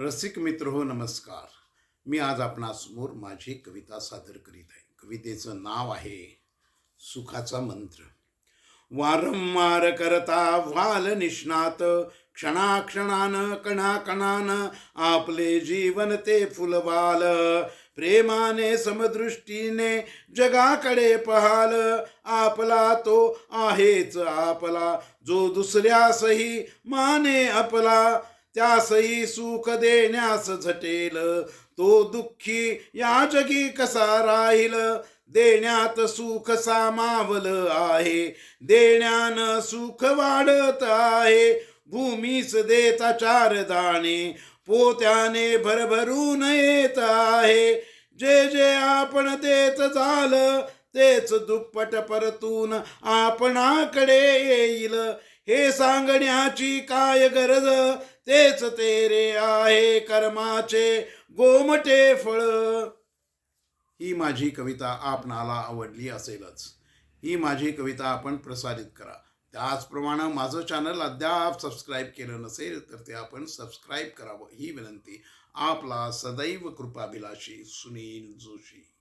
रसिक मित्र हो नमस्कार. मी आज आपणासमोर माझी कविता सादर करीत आहे. कवितेचं नाव आहे सुखाचा मंत्र. वारंवार करता व्हाल निष्णात क्षणाक्षणान कणाकणानं आपले जीवन ते फुलवाल. प्रेमाने समदृष्टीने जगाकडे पहाल. आपला तो आहेच आपला जो दुसऱ्यासही माने आपला. त्यासही सुख देण्यास झटेल. तो दुःखी या जगी कसा राहील? देण्यात सुख सामावल आहे. देण्यानं सुख वाढत आहे. भूमीस देता चार दाणे पोत्याने भरभरून येत आहे. जे जे आपण देत झालं तेच दुप्पट परतून आपणाकडे येईल. हे सांगण्याची काय गरज? तेच तेरे आहे कर्माचे गोमटे फळ. ही माझी कविता आपणाला आवडली असेलच. ही माझी कविता आपण प्रसारित करा. त्याचप्रमाणे माझं चॅनल अद्याप सबस्क्राईब केलं नसेल तर ते आपण सबस्क्राईब करावं. ही विनंती आपला सदैव कृपाभिलाषी सुनील जोशी.